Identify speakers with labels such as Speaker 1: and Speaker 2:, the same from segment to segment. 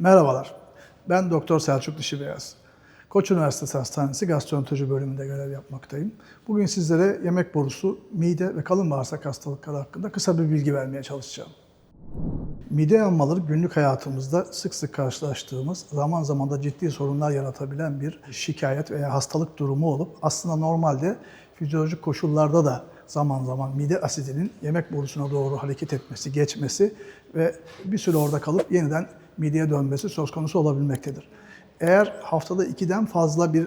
Speaker 1: Merhabalar, ben Doktor Selçuk Dişibeyaz. Koç Üniversitesi Hastanesi Gastroenteroloji bölümünde görev yapmaktayım. Bugün sizlere yemek borusu, mide ve kalın bağırsak hastalıkları hakkında kısa bir bilgi vermeye çalışacağım. Mide yanmaları günlük hayatımızda sık sık karşılaştığımız, zaman zaman da ciddi sorunlar yaratabilen bir şikayet veya hastalık durumu olup aslında normalde fizyolojik koşullarda da zaman zaman mide asidinin yemek borusuna doğru hareket etmesi, geçmesi ve bir süre orada kalıp yeniden mideye dönmesi söz konusu olabilmektedir. Eğer haftada ikiden fazla bir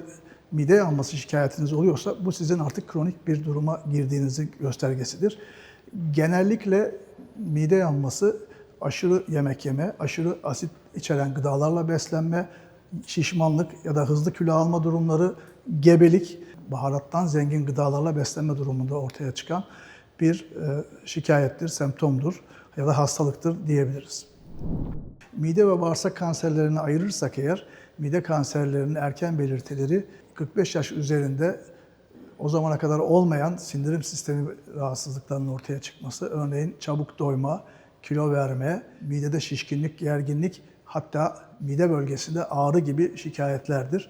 Speaker 1: mide yanması şikayetiniz oluyorsa bu sizin artık kronik bir duruma girdiğinizin göstergesidir. Genellikle mide yanması aşırı yemek yeme, aşırı asit içeren gıdalarla beslenme, şişmanlık ya da hızlı kilo alma durumları, gebelik, baharattan zengin gıdalarla beslenme durumunda ortaya çıkan bir e, şikayettir, semptomdur ya da hastalıktır diyebiliriz. Mide ve bağırsak kanserlerini ayırırsak eğer, mide kanserlerinin erken belirtileri 45 yaş üzerinde o zamana kadar olmayan sindirim sistemi rahatsızlıklarının ortaya çıkması, örneğin çabuk doyma, kilo verme, midede şişkinlik, gerginlik, hatta mide bölgesinde ağrı gibi şikayetlerdir.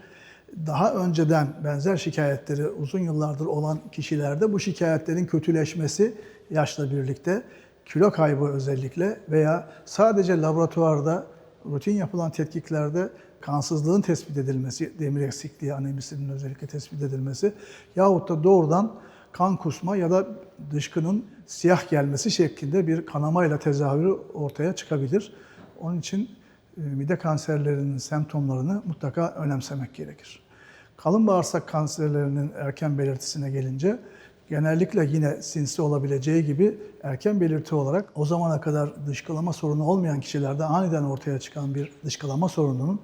Speaker 1: Daha önceden benzer şikayetleri uzun yıllardır olan kişilerde bu şikayetlerin kötüleşmesi yaşla birlikte kilo kaybı özellikle veya sadece laboratuvarda rutin yapılan tetkiklerde kansızlığın tespit edilmesi, demir eksikliği, anemisinin özellikle tespit edilmesi yahut da doğrudan kan kusma ya da dışkının siyah gelmesi şeklinde bir kanamayla tezahürü ortaya çıkabilir. Onun için e, mide kanserlerinin semptomlarını mutlaka önemsemek gerekir. Kalın bağırsak kanserlerinin erken belirtisine gelince genellikle yine sinsi olabileceği gibi erken belirti olarak o zamana kadar dışkılama sorunu olmayan kişilerde aniden ortaya çıkan bir dışkılama sorununun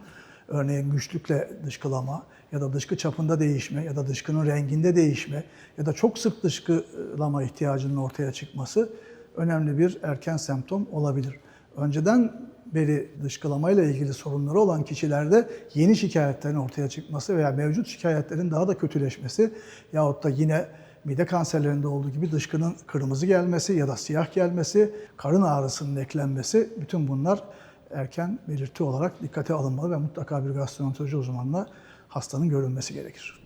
Speaker 1: örneğin güçlükle dışkılama ya da dışkı çapında değişme ya da dışkının renginde değişme ya da çok sık dışkılama ihtiyacının ortaya çıkması önemli bir erken semptom olabilir. Önceden beri dışkılamayla ilgili sorunları olan kişilerde yeni şikayetlerin ortaya çıkması veya mevcut şikayetlerin daha da kötüleşmesi yahut da yine mide kanserlerinde olduğu gibi dışkının kırmızı gelmesi ya da siyah gelmesi, karın ağrısının eklenmesi bütün bunlar erken belirti olarak dikkate alınmalı ve mutlaka bir gastroenteroloji uzmanına hastanın görülmesi gerekir.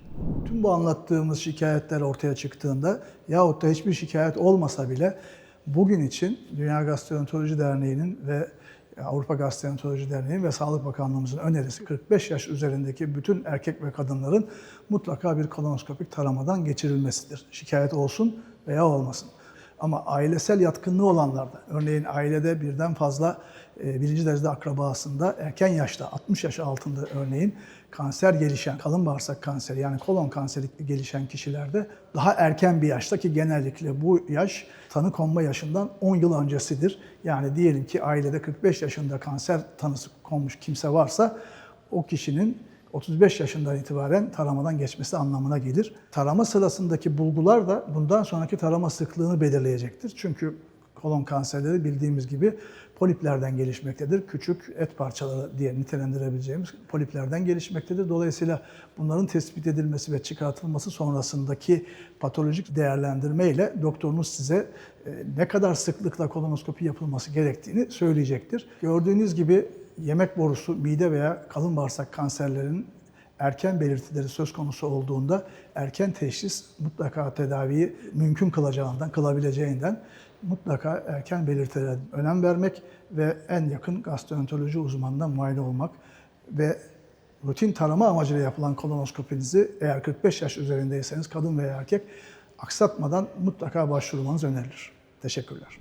Speaker 1: Tüm bu anlattığımız şikayetler ortaya çıktığında yahut da hiçbir şikayet olmasa bile bugün için Dünya Gastroenteroloji Derneği'nin ve Avrupa Gastroenteroloji Derneği ve Sağlık Bakanlığımızın önerisi 45 yaş üzerindeki bütün erkek ve kadınların mutlaka bir kolonoskopik taramadan geçirilmesidir. Şikayet olsun veya olmasın. Ama ailesel yatkınlığı olanlarda, örneğin ailede birden fazla e, birinci derecede akrabasında erken yaşta, 60 yaş altında örneğin kanser gelişen, kalın bağırsak kanseri yani kolon kanseri gelişen kişilerde daha erken bir yaşta ki genellikle bu yaş tanı konma yaşından 10 yıl öncesidir. Yani diyelim ki ailede 45 yaşında kanser tanısı konmuş kimse varsa o kişinin 35 yaşından itibaren taramadan geçmesi anlamına gelir. Tarama sırasındaki bulgular da bundan sonraki tarama sıklığını belirleyecektir. Çünkü kolon kanserleri bildiğimiz gibi poliplerden gelişmektedir. Küçük et parçaları diye nitelendirebileceğimiz poliplerden gelişmektedir. Dolayısıyla bunların tespit edilmesi ve çıkartılması sonrasındaki patolojik değerlendirme ile doktorunuz size e, ne kadar sıklıkla kolonoskopi yapılması gerektiğini söyleyecektir. Gördüğünüz gibi yemek borusu, mide veya kalın bağırsak kanserlerinin erken belirtileri söz konusu olduğunda erken teşhis mutlaka tedaviyi mümkün kılacağından, kılabileceğinden mutlaka erken belirtilere önem vermek ve en yakın gastroenteroloji uzmanından muayene olmak ve rutin tarama amacıyla yapılan kolonoskopinizi eğer 45 yaş üzerindeyseniz kadın veya erkek aksatmadan mutlaka başvurmanız önerilir. Teşekkürler.